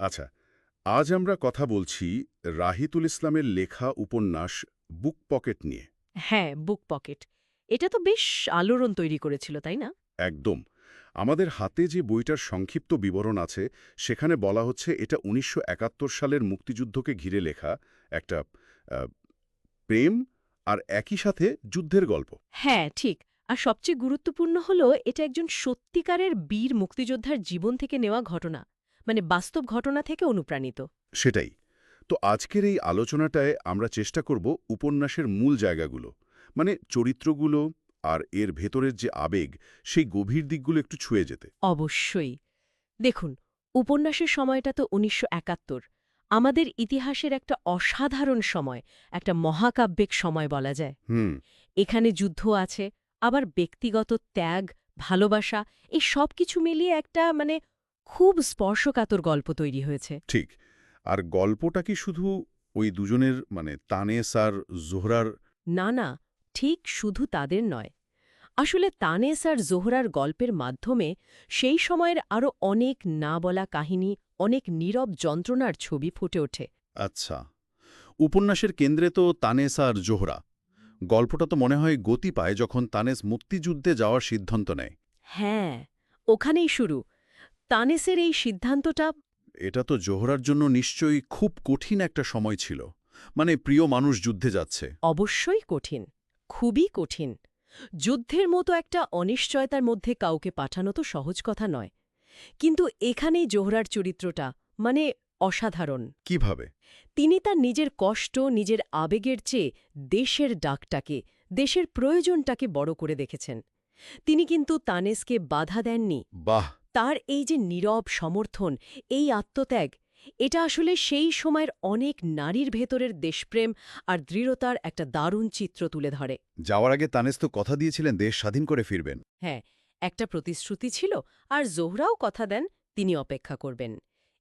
আচ্ছা আজ আমরা কথা বলছি রাহিতুল ইসলামের লেখা উপন্যাস বুক পকেট নিয়ে। হ্যাঁ বুক পকেট। এটা তো বেশ আলোড়ন তৈরি করেছিল তাই না? একদম। আমাদের হাতে যে বইটার সংক্ষিপ্ত বিবরণ আছে সেখানে বলা হচ্ছে এটা উনিশশো একাত্তর সালের মুক্তিযুদ্ধকে ঘিরে লেখা একটা প্রেম আর একই সাথে যুদ্ধের গল্প। হ্যাঁ ঠিক। আর সবচেয়ে গুরুত্বপূর্ণ হলো এটা একজন সত্যিকারের বীর মুক্তিযোদ্ধার জীবন থেকে নেওয়া ঘটনা। মানে বাস্তব ঘটনা থেকে অনুপ্রাণিত। সেটাই। তো আজকের এই আলোচনাটায় আমরা চেষ্টা করব উপন্যাসের মূল জায়গাগুলো মানে চরিত্রগুলো আর এর ভেতরের যে আবেগ সেই গভীর দিকগুলো একটু ছুঁয়ে যেতে। অবশ্যই। দেখুন উপন্যাসের সময়টা তো উনিশশো একাত্তর। আমাদের ইতিহাসের একটা অসাধারণ সময় একটা মহাকাব্যিক সময় বলা যায়। হুম। এখানে যুদ্ধ আছে আবার ব্যক্তিগত ত্যাগ ভালোবাসা এই সব কিছু মিলিয়ে একটা মানে খুব স্পর্শকাতর গল্প তৈরি হয়েছে। ঠিক। আর গল্পটা কি শুধু ওই দুজনের মানে তানেস আর জোহরার? না না ঠিক শুধু তাদের নয়। আসলে তানেস আর জোহরার গল্পের মাধ্যমে সেই সময়ের আরও অনেক না বলা কাহিনী অনেক নীরব যন্ত্রণার ছবি ফুটে ওঠে। আচ্ছা। উপন্যাসের কেন্দ্রে তো তানেস আর জোহরা। গল্পটা তো মনে হয় গতি পায় যখন তানেস মুক্তিযুদ্ধে যাওয়ার সিদ্ধান্ত নেয়। হ্যাঁ ওখানেই শুরু। তানেসের এই সিদ্ধান্তটা? এটা তো জোহরার জন্য নিশ্চয়ই খুব কঠিন একটা সময় ছিল। মানে প্রিয় মানুষ যুদ্ধে যাচ্ছে। অবশ্যই কঠিন। খুবই কঠিন। যুদ্ধের মতো একটা অনিশ্চয়তার মধ্যে কাউকে পাঠানো তো সহজ কথা নয়। কিন্তু এখানেই জোহরার চরিত্রটা মানে অসাধারণ। কীভাবে? তিনি তার নিজের কষ্ট নিজের আবেগের চেয়ে দেশের ডাকটাকে দেশের প্রয়োজনটাকে বড় করে দেখেছেন। তিনি কিন্তু তানেসকে বাধা দেননি। বাহ! তার এই যে নীরব সমর্থন এই আত্মত্যাগ এটা আসলে সেই সময়ের অনেক নারীর ভেতরের দেশপ্রেম আর দৃঢ়তার একটা দারুণ চিত্র তুলে ধরে। যাওয়ার আগে তানেস তো কথা দিয়েছিলেন দেশ স্বাধীন করে ফিরবেন। হ্যাঁ একটা প্রতিশ্রুতি ছিল আর জোহরাও কথা দেন তিনি অপেক্ষা করবেন।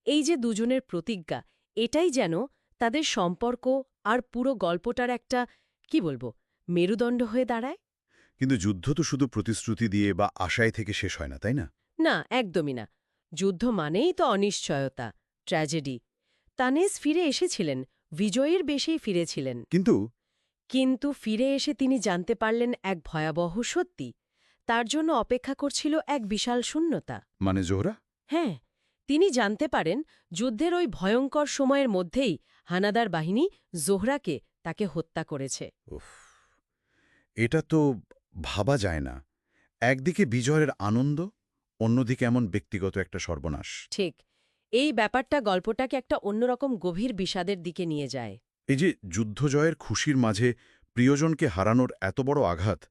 এই যে দুজনের প্রতিজ্ঞা এটাই যেন তাদের সম্পর্ক আর পুরো গল্পটার একটা কি বলব মেরুদণ্ড হয়ে দাঁড়ায়। কিন্তু যুদ্ধ তো শুধু প্রতিশ্রুতি দিয়ে বা আশায় থেকে শেষ হয় না তাই না? না একদমই না। যুদ্ধ মানেই তো অনিশ্চয়তা ট্র্যাজেডি। তানেস ফিরে এসেছিলেন বিজয়ের বেশেই ফিরেছিলেন। কিন্তু? কিন্তু ফিরে এসে তিনি জানতে পারলেন এক ভয়াবহ সত্যি। তার জন্য অপেক্ষা করছিল এক বিশাল শূন্যতা। মানে জোহরা? হ্যাঁ তিনি জানতে পারেন যুদ্ধের ওই ভয়ঙ্কর সময়ের মধ্যেই হানাদার বাহিনী জোহরাকে তাকে হত্যা করেছে। উফ এটা তো ভাবা যায় না। একদিকে বিজয়ের আনন্দ অন্যদিকে এমন ব্যক্তিগত একটা সর্বনাশ। ঠিক। এই ব্যাপারটা গল্পটাকে একটা অন্যরকম গভীর বিষাদের দিকে নিয়ে যায়। এই যে যুদ্ধজয়ের খুশির মাঝে প্রিয়জনকে হারানোর এত বড় আঘাত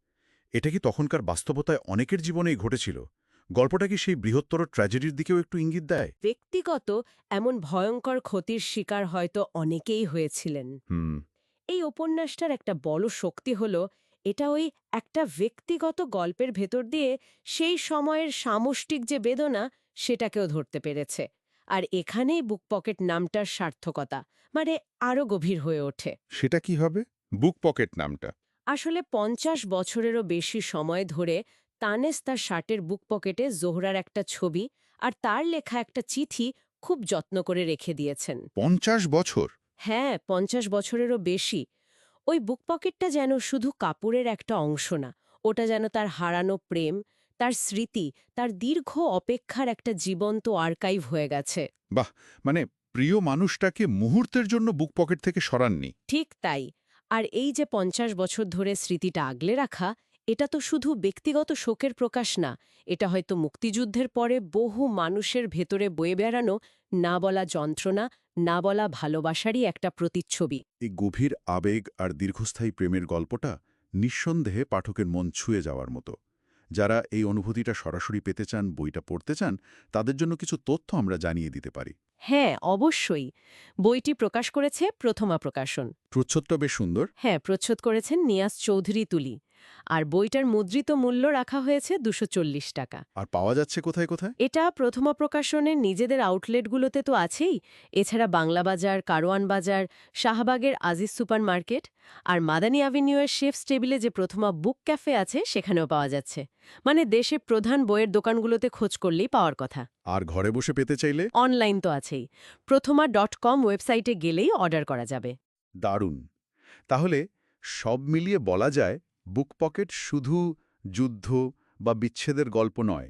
এটা কি তখনকার বাস্তবতায় অনেকের জীবনেই ঘটেছিল? গল্পটা কি সেই বৃহত্তর ট্র্যাজেডির দিকেও একটু ইঙ্গিত দেয়? ব্যক্তিগত এমন ভয়ঙ্কর ক্ষতির শিকার হয়তো অনেকেই হয়েছিলেন। হুম। এই উপন্যাসটার একটা বড় শক্তি হল এটা ওই একটা ব্যক্তিগত গল্পের ভেতর দিয়ে সেই সময়ের সামষ্টিক যে বেদনা সেটাকেও ধরতে পেরেছে। আর এখানেই বুক পকেট নামটার সার্থকতা মানে আরও গভীর হয়ে ওঠে। সেটা কি হবে? বুক পকেট নামটা। আসলে পঞ্চাশ বছরেরও বেশি সময় ধরে তানেস তার শার্টের বুক পকেটে জোহরার একটা ছবি আর তার লেখা একটা চিঠি খুব যত্ন করে রেখে দিয়েছেন। পঞ্চাশ বছর? হ্যাঁ পঞ্চাশ বছরেরও বেশি। ওই বুক পকেটটা যেন শুধু কাপড়ের একটা অংশ না ওটা যেন তার হারানো প্রেম তার স্মৃতি তার দীর্ঘ অপেক্ষার একটা জীবন্ত আর্কাইভ হয়ে গেছে। বাহ! মানে প্রিয় মানুষটাকে মুহূর্তের জন্য বুক পকেট থেকে সরাননি। ঠিক তাই। আর এই যে পঞ্চাশ বছর ধরে স্মৃতিটা আগলে রাখা এটা তো শুধু ব্যক্তিগত শোকের প্রকাশ না এটা হয়তো মুক্তিযুদ্ধের পরে বহু মানুষের ভেতরে বয়ে বেড়ানো না বলা যন্ত্রণা না বলা ভালোবাসারই একটা প্রতিচ্ছবি। এই গভীর আবেগ আর দীর্ঘস্থায়ী প্রেমের গল্পটা নিঃসন্দেহে পাঠকের মন ছুঁয়ে যাওয়ার মতো। যারা এই অনুভূতিটা সরাসরি পেতে চান বইটা পড়তে চান তাদের জন্য কিছু তথ্য আমরা জানিয়ে দিতে পারি। হ্যাঁ অবশ্যই। বইটি প্রকাশ করেছে প্রথমা প্রকাশন। প্রচ্ছদটা বেশ সুন্দর। হ্যাঁ প্রচ্ছদ করেছেন নিয়াজ চৌধুরী তুলি। আর বইটার মুদ্রিত মূল্য রাখা হয়েছে দুশো টাকা। আর পাওয়া যাচ্ছে কোথায় কোথায়? এটা প্রথমা প্রকাশনের নিজেদের আউটলেটগুলোতে তো আছেই। এছাড়া বাংলা বাজার কারওয়ান বাজার শাহবাগের আজিজ সুপার মার্কেট আর মাদানী অ্যাভিনিউয়ের শেফস টেবিলে যে প্রথমা বুক ক্যাফে আছে সেখানেও পাওয়া যাচ্ছে। মানে দেশে প্রধান বইয়ের দোকানগুলোতে খোঁজ করলেই পাওয়ার কথা। আর ঘরে বসে পেতে চাইলে? অনলাইন তো আছেই। প্রথমা ডট কম ওয়েবসাইটে গেলেই অর্ডার করা যাবে। দারুণ। তাহলে সব মিলিয়ে বলা যায় বুক পকেট শুধু যুদ্ধ বা বিচ্ছেদের গল্প নয়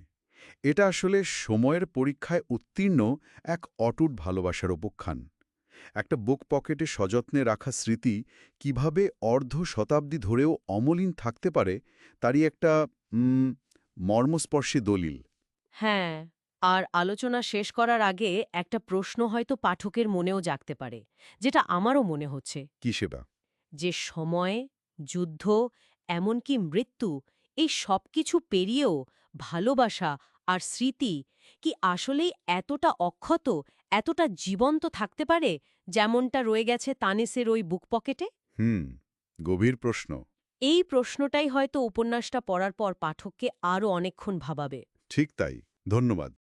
এটা আসলে সময়ের পরীক্ষায় উত্তীর্ণ এক অটুট ভালোবাসার উপখ্যান একটা বুক পকেটে সযত্নে রাখা স্মৃতি কীভাবে অর্ধ শতাব্দী ধরেও অমলিন থাকতে পারে তারই একটা মর্মস্পর্শী দলিল। হ্যাঁ আর আলোচনা শেষ করার আগে একটা প্রশ্ন হয়তো পাঠকের মনেও জাগতে পারে যেটা আমারও মনে হচ্ছে। কি সেবা যে সময় যুদ্ধ এমনকি মৃত্যু এই সব কিছু পেরিয়েও ভালোবাসা আর স্মৃতি কি আসলেই এতটা অক্ষত এতটা জীবন্ত থাকতে পারে যেমনটা রয়ে গেছে তানেসের ওই বুক পকেটে? হুম গভীর প্রশ্ন। এই প্রশ্নটাই হয়তো উপন্যাসটা পড়ার পর পাঠককে আরও অনেকক্ষণ ভাবাবে। ঠিক তাই ধন্যবাদ।